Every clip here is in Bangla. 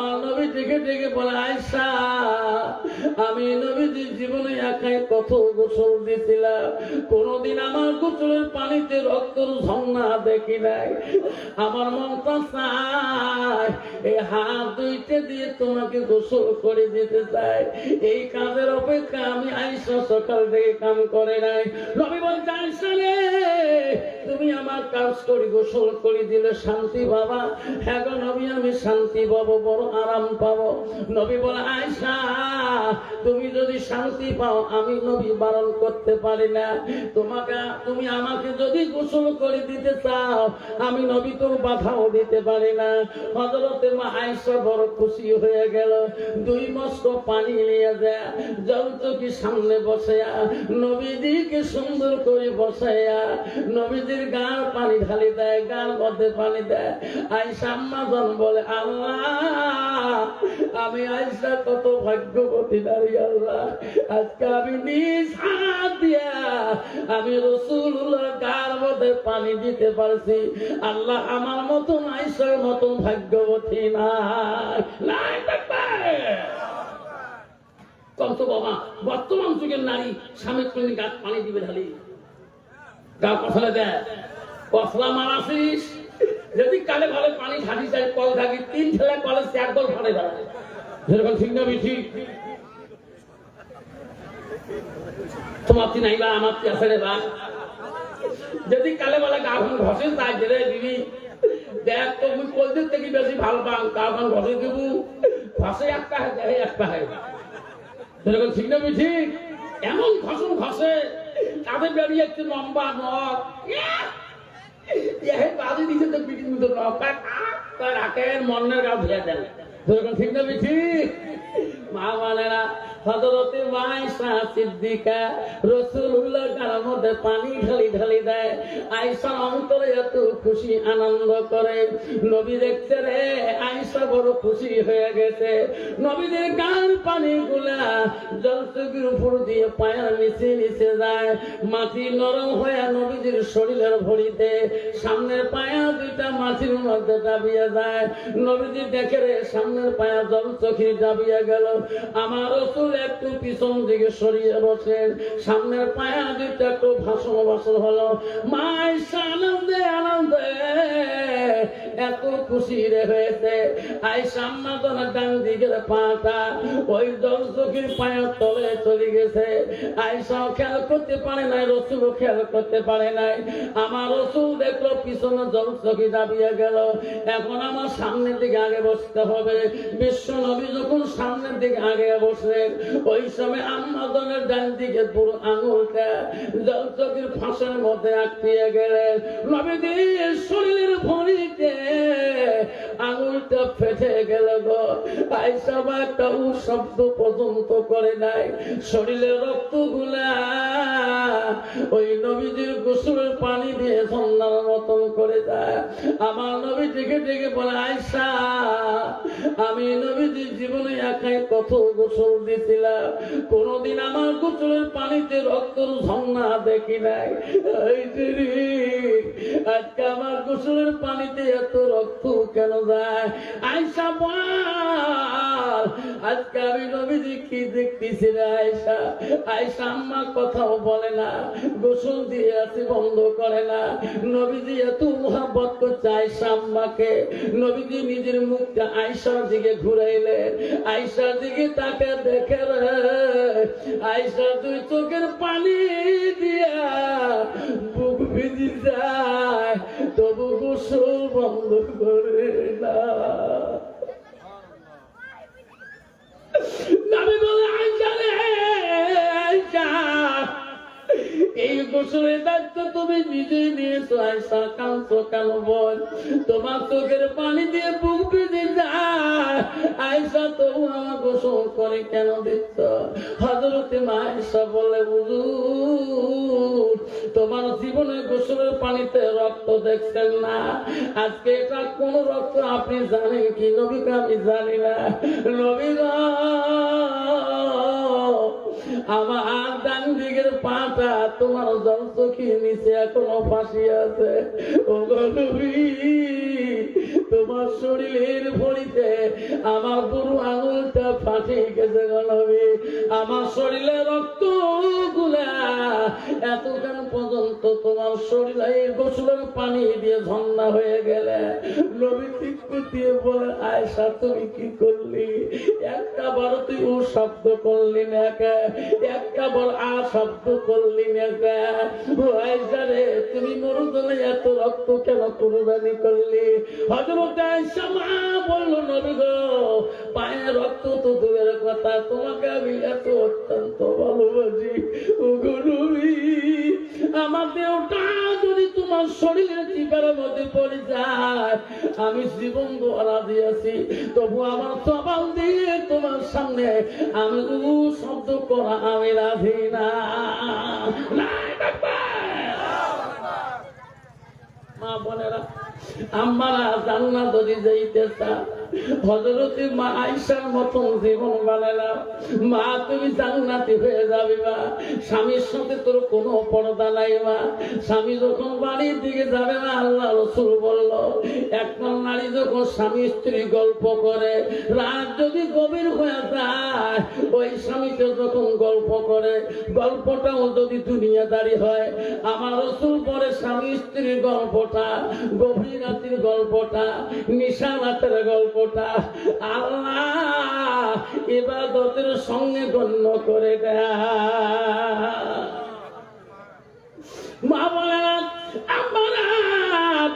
আমার ডেকে ডেকে বলে, আয়সা, আমি নবীজির জীবনে একাই কত গোসল দিছিলাম কোনদিন আমার গোসলের পানিতে রক্তর ঝর্ণা দেখি নাই। আমার মনটা চায় এই হাত দুইটা দিয়ে তোমাকে গোসল করে দিতে চাই। এই কাজের অপেক্ষা আমি আয়সা সকাল থেকে কাম করে নাই। রবি বলতে আইসা রে, তুমি আমার কাজ করি গোসল করে দিলে শান্তি বাবা হ্যাঁ গো নবী, আমি শান্তি পাবো, বড় আরাম পাবো। নবী বলে আয়সা তুমি যদি শান্তি পাও, আমি নবী বারণ করতে পারি না। তোমাকে, তুমি আমাকে যদি গোসল করে দিতে চাও, আমি নবী তোর বাধাও দিতে পারি না। হজরতের মা আয়সা বড় খুশি হয়ে গেল। দুই মস্ত পানি নিয়ে যায় চকি সামনে বসেয়া, নবীজিকে সুন্দর করে বসাইয়া নবীজির গার পানি ঢালি দেয় গার মধ্যে পানি দেয়। আয়সা আম্মাজন বলে, আল্লাহ আমি আয়সা কত ভাগ্যবতী নারী, আল্লাহ। আজকে আমি নিজ হাত দিয়া আমি রসুল্লাহ গার মধ্যে পানি দিতে পারছি। আল্লাহ আমার মতন আয়সার মতন ভাগ্যবতী নাই। কত বাবা, বর্তমান যুগের নারী স্বামী পানি দিবে ঢালি। গা কসলা দেয়। কসলা মারাসিস যদি কালে ভালো পানি ঢালি যায়, কল থাকি তিন ছেলে কলে চার ফাটে যেরকম না বেশি তোমার তিন আইবা আমার তি যদি কালে বেলা ঘষে তাই রে দিবি দেখ তো, মুই কলদের থেকে বেশি ভালো ঘষে ঘষে একটা দেহে যেরকম না এমন ঘষে, তাদের বেরিয়ে একটু লম্বা নখ। তো মনের ঠিক না মা মানেরা হজরতে মাইসা সিদ্দিকা রসুল্লাহ গার মধ্যে পানি ঢালি ঢালি দেয়। আয়সা অন্তরে এত খুশি, আনন্দ করে। নবী দেখছে রে আয়সা বড় খুশি হয়ে গেছে। নবীদের গান পানি গুলা জলচকির উপর দিয়ে পায়ের নিচে নিচে যায়। মাটি নরম হয়ে নবীজির শরীরের ভরিতে সামনের পায়া দুইটা মাটির মধ্যে দাবিয়ে যায়। নবীজি দেখে রে, সামনের পায়া জল জলচকির দাবিয়ে গেল। আমার রসুল একটু পিছন দিকে সরিয়ে বসেন সামনের পায়া দুইটা একটু ভাসন ভাসন হলো মাইসা সানন্দে আনন্দে এত খুশি রে হয়েছে। আই সাম্মা তোমার ডান দিকের পাটা, ওই চোখের পায়ের তলে চলে গেছে। আইসাও খেয়াল করতে পারে নাই, রসুলও খেয়াল করতে পারে নাই। আমার রসুল দেখল পিছনে জল চোখে দাবিয়ে গেল। এখন আমার সামনের দিকে আগে বসতে হবে। বিশ্ব নবী যখন সামনের দিকে আগে বসলেন, ওই সময় আম্মাদনের ডান দিকে পুরো আঙুলটা জল চোখের ফাঁসের মধ্যে আটকিয়ে গেলেন। নবীদের শরীরের ভরিতে আঙুলটা ফেটে গেল গো। আইসাবা একটা শব্দ পর্যন্ত করে নাই। শরীরে রক্তগুলা ওই নবীজির গোসলের পানি দিয়ে সন্ধ্যার মতন করে দেয় আমার নবী ডেকে ডেকে বলে আয়সা আমি নবীজির জীবনে একাই কত গোসল দিছিলাম কোনদিন আমার গোসলের পানিতে রক্তর ঝর্ণা দেখি নাই। আজকে আমার গোসলের পানিতে এত রক্ত কেন যায়? আয়সা বল আজকে আমি নবীজি কি দেখতেছি রে আয়সা আয়সা আম্মা কথাও বলে না, গোসল দিয়ে আছে, বন্ধ করে না। নবীজি এত মোহাব্বত করছে আয়সা আম্মাকে। নবীজি নিজের মুখটা আয়সার দিকে ঘুরাইলেন। আয়সার দিকে তাকে দেখে আয়সা দুই চোখের পানি দিয়া বুক ভিজি যায়, তবু গোসল বন্ধ করে না। এই দায়িত্ব তুমি নিজে নিয়েছো কাঁদছো কেন বল। তোমার চোখের পানি দিয়ে বুক বেঁধে আয়সা গোসল করে কেন দিচ্ছ? হজরতে মা বলে বুঝুর তোমার জীবনে গোসলের পানিতে রক্ত দেখছেন না। আজকে এটা কোন রক্ত আপনি জানেন কি? নবীকে আমি জানি না। নবী গো, আমার ডান দিকের পাটা তোমার জল চোখে নিচে এখনও ফাঁসি আছে। ও তোমার শরীরের ভরিতে আমার বুড়ো আঙুলটা দিয়ে তুমি একটা শব্দ করলি একটা আ শব্দ করলি তুমি মরুদলে এত রক্ত কেন কুরবানি করলি? হজরত আয়সা মা বলল, নবী গো পায়ে রক্ত তো দূরের কথা তোমাকে আমি এত অত্যন্ত ভালোবাসি। আমার দেহটা যদি তোমার শরীরের চিকারের মধ্যে পড়ে যায়, আমি জীবন দোয়ারা দিয়েছি তবু আমার সবাল দিয়ে তোমার সামনে আমি উ শব্দ করা আমি রাধি না। মা বোনেরা আমরা জান্নাত যদি যাইতে চান হজরতে মা আইসার মতন জীবন মা, তুমি জান্নাতি হয়ে যাবে মা। স্বামীর সাথে তোর কোনো পর্দা নাই মা। স্বামী যখন বাড়ির দিকে যাবে না, আল্লাহ রসুল বলল একজন নারী যখন স্বামী স্ত্রী গল্প করে, রাত যদি গভীর হয়ে যায় ওই স্বামীকে যখন গল্প করে গল্পটাও যদি দুনিয়াদারি হয়, আমার রসুল পরে স্বামী স্ত্রীর গল্পটা, গভীর রাতের গল্পটা, নিশা রাতের গল্পটা, আল্লাহ ইবাদতের সঙ্গে গণ্য করে দেয়। মা বলেন আমরা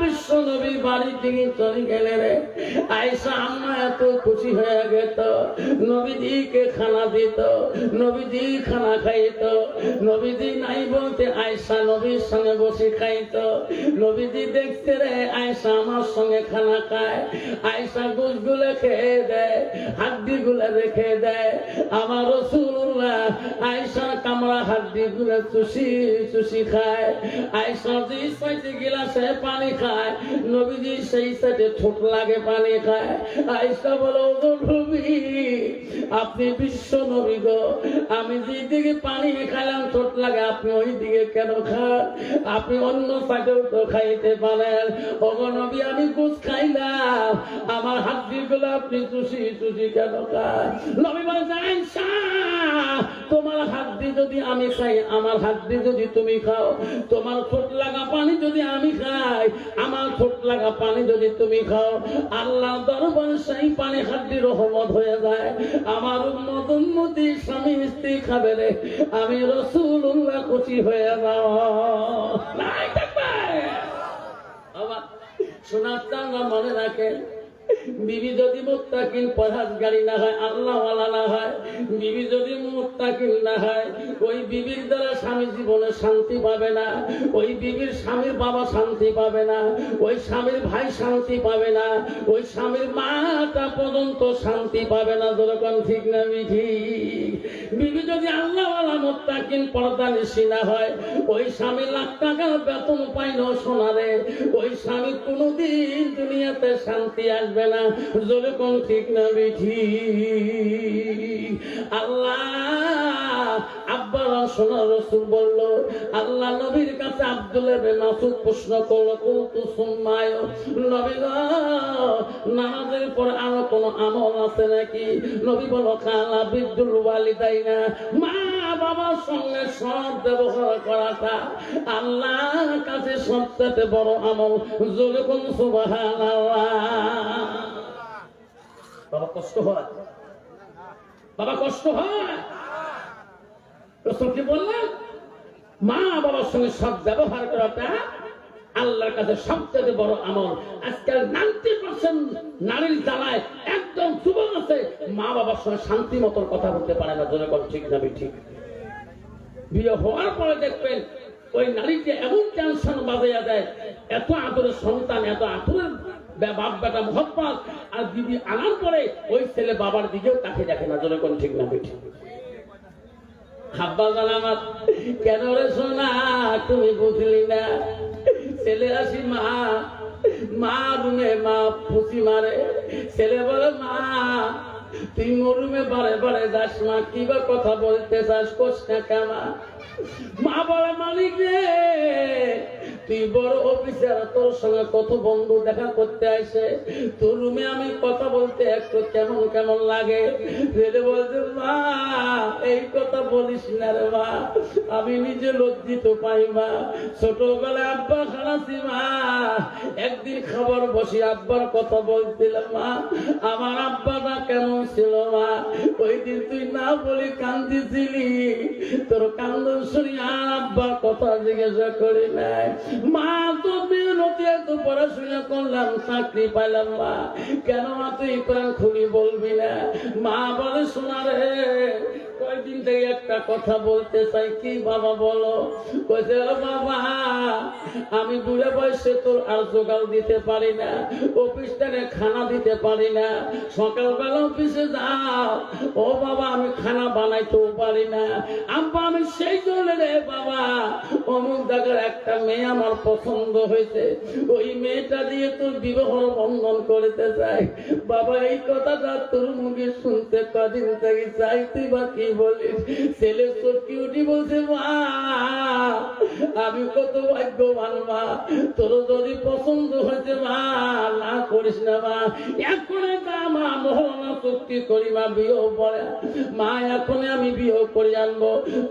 বিশ্ব নবীর বাড়ি থেকে চলে গেলে রে। আয়সা আম্মা এত খুশি হয়ে গেত। খানা দিত খানা খাইত। নাই বলতে আয়সা নবীর সঙ্গে বসে খাইত। দেখতে রে আয়সা আমার সঙ্গে খানা খায়। আয়সা গুলো খেয়ে দেয় হাড্ডি গুলো রেখে দেয়। আমার রসুল্লাহ আয়সা কামড়া হাড্ডি গুলো চুষি চুষি খায়। আয়সা যে সাইডে গিলাসে পানি খায় নবীজি সেই সাইডে ঠোঁট লাগে পানি খায়। আয়সা বলো নবী, আপনি বিশ্ব নবী গো। আমি যেদিকে পানি খাইলাম, ঠোঁট লাগে, আপনি ওই দিকে কেন খান? আপনি অন্য সাইডেও তো খাইতে পারেন। ওগো নবী, আমি কুচ খাইলাম। আমার হাড্ডি গুলো আপনি চুষি চুষি কেন খান? নবী বলছে আয়সা তোমার হাড্ডি যদি আমি খাই, আমার হাড্ডি যদি তুমি খাও, তোমার ঠোঁট লাগা পানি যদি আমি খাই, আমার ঠোঁট লাগা পানি যদি তুমি খাও আল্লাহ দরবার সেই পানি হাড্ডি রহমত হয়ে যায়। আমার উন্মত উন্নতি স্বামী, স্ত্রী খাবে রে, আমি রসুল্লাহ খুশি হয়ে যাও। বাবা, শোনার মনে রাখেন বিবি যদি মুত্তাকিন পরহাজগারি না হয় আল্লাহ ওয়ালা না হয়, বিবি যদি মুত্তাকিন না হয়, ওই বিবির দ্বারা স্বামী জীবনে শান্তি পাবে না, ওই বিবির স্বামীর বাবা শান্তি পাবে না, ওই স্বামীর ভাই শান্তি পাবে না, ওই স্বামীর মাটা পর্যন্ত শান্তি পাবে না। যেরকম ঠিক না, বিধি? বিবি যদি আল্লাহ মোত্তাকিন পর্দা নিশি না হয়, ওই স্বামী লাখ টাকার বেতন পাইল সোনারে। ওই স্বামী কোনোদিন দুনিয়াতে শান্তি আসবে না। যেরকম ঠিক না, বিঠি। আল্লাহ আব্বার সোনা রসুল বলল, আল্লাহ নবীর কাছে আব্দুলের মাসুদ প্রশ্ন করল কৌতু সুন্নায় নবী নামাজের পর আরও কোনো আমল আছে নাকি? নবী বলো খালা বিদ্যুল ওয়ালিদাই না মা বাবার সঙ্গে সব ব্যবহার করাটা আল্লাহর কাছে সবচেয়ে বড় আমল। জোরে কোন বাবা কষ্ট হয়। বাবা কষ্ট হয়। রসুল কি বললেন, মা বাবার সঙ্গে সব ব্যবহার করাটা আল্লাহর কাছে সবচেয়ে বড় আমল। আজকাল নাইনটি পার্সেন্ট নারীর জ্বালায় একদম যুবক আছে। মা বাবার সঙ্গে শান্তি মতন কথা বলতে পারে না, জোরে কোন ঠিক না ঠিক। বিয়ে হওয়ার পরে দেখবেন, ওই নারীকে এমন টেনশন বাজাইয়া দেয়, এত আদরের সন্তান, এত আদরের বাপ বেটা মহব্বত, আর দিদি আনার পরে ওই ছেলে বাবার দিকেও তাকে দেখে না, জোরে কোন ঠিক না ঠিক। হাব্বা জানামাত কেন রে সোনা, তুমি বুঝলি না? ছেলে আসি মা মা রুমে মা ফুসি মারে। ছেলে বলে, মা, তুই মরুমে বারে বারে যাস মা, কি বা কথা বলতে চাস কোস না কামা মা? বলে, মালিক রে, তুই বড় অফিসার, তোর সঙ্গে কত বন্ধু দেখা করতে আসে। তোর রুমে আমি কথা বলতে একটু কেমন কেমন লাগে? বলছে, মা, এই বলিস না রে মা, আমি নিজে লজ্জিত পাই মা। ছোটবেলায় আব্বা খানাছি মা, একদিন খাবার বসে আব্বার কথা বলছিলাম মা, আমার আব্বাটা কেমন ছিল মা, ওই দিন তুই না বলি কান্দিছিলি। তোর কান্দন শুনি আর আব্বার কথা জিজ্ঞাসা করি নাই। মা তো মেহনতি এত পড়াশোনা করলাম, চাকরি পাইলাম মা। কেন মা, তুই প্রাণ খুলি বলবি না? মা বলে, শোনা রে কয়েকদিন থেকে একটা কথা বলতে চাই, কি বাবা বলো? কইছে "ও বাবা, আমি বুড়ে বয়সে তোর আর জোগাড় দিতে পারি না, অফিস থেকে খানা দিতে পারি না, সকালবেলা অফিসে যাও। ও বাবা, আমি খানা বানাইতেও পারি না। আব্বা, আমি সেই জন্য রে বাবা, অমুক জায়গার একটা মেয়ে আমার পছন্দ হয়েছে। ওই মেয়েটা দিয়ে তোর বিবাহ বন্ধন করতে চাই। বাবা, এই কথাটা তোর মুখে শুনতে কদিন থেকে চাই তুই বা কি বলিস? ছেলে সত্যি উঠি বলছে, মা, আমি কত ভাগ্যবান, মা। তোর যদি পছন্দ হয়েছে, মা, না করিস না, মা। এখন মা মহরণা চুক্তি করি, মা বিয়ে পড়ে মা, এখন আমি বিয়ে করে আনব।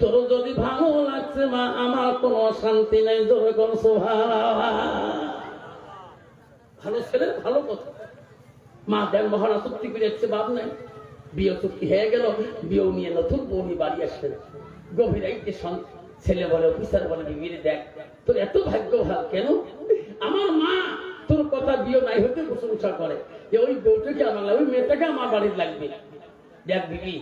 তোর যদি ভালো লাগছে, মা, আমার কোনো শান্তি নেই ধরে কোন ভালো ছেলে, ভালো কথা। মা দেন মহানা চুক্তি করে এসছে, বাপ নাই। বিয়ে চুক্তি হয়ে গেল? বিয়েও নিয়ে নতুন বৌনি বাড়ি আসছে গভীর এই ছেলে বলে, অফিসার বলে, বিবিরে দেখ, তোর এত ভাগ্য ভালো কেন? আমার মা তোর কথা বিয়ে নাই হতে প্রশংসা করে। যে ওই বউটাকে আমার লাগবে মেয়েটাকে আমার বাড়ির লাগবে। দেখ বিবি,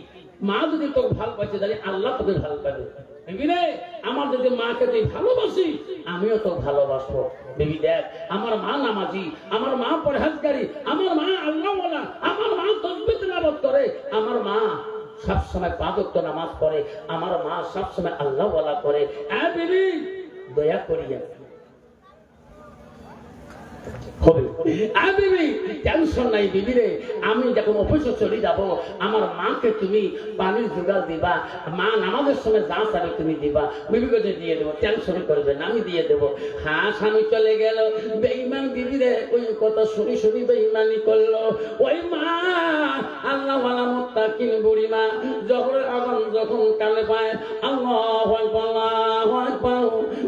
মা যদি তোকে ভালো পাচ্ছে তাহলে আল্লাহ তোকে ভালো পাবে। বিবি রে আমার যদি মাকে তুই ভালোবাসি আমিও তো ভালোবাসবো। বিবি দেখ, আমার মা নামাজি, আমার মা পরহাজকারী আমার মা আল্লাহ আমার মা তসবিত তেলাবত করে আমার মা সবসময় পাদক্ত নামাজ পড়ে, আমার মা সবসময় আল্লাহ বলা করে হ্যাঁ বিবি? দয়া করিয়া হ্যাঁ চলে গেল। বেইমান বিবি ওই কথা শুনি শুনি বেইমানি করল। ওই মা, আল্লাহ মুত্তাকিন বুড়ি মা জহরের আগুন যখন কালে পায়, আল্লাহু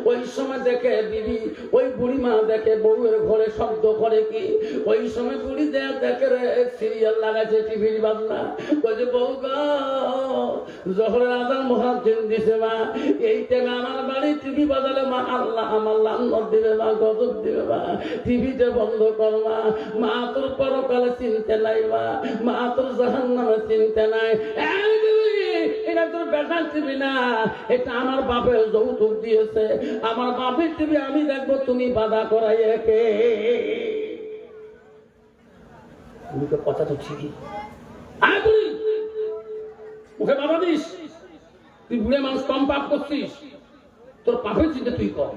ওই সময় দেখে বিবি, ওই বুড়ি মা দেখে বউয়ের ঘরে শব্দ করে কি? ওই সময় বুড়ি দেয়া দেখে সিরিয়াল লাগাছে টিভির বাজনা বলছে বউ জহরের আজান মহাজিন দিছে মা, এই টাইমে আমার বাড়ি টিভি বাজালে মা আল্লাহ, আমার লান্নত দিবে মা, গজব দিবে মা। টিভিতে বন্ধ কর মা। মা তোর পরকালে চিনতে নাই মা। মা তোর জাহান নামে চিনতে নাই। এটা তোর বেটার টিভি না। এটা আমার বাপের যৌতুক দিয়েছে। আমার বাপের টিভি আমি দেখব তুমি বাধা করাই একে। কথা তো ঠিকই। আয় বুড়ি মুখে বাধা দিস। তুই বুড়ে মানুষ কম পাপ করছিস। তোর পাপের চিন্তা তুই কর।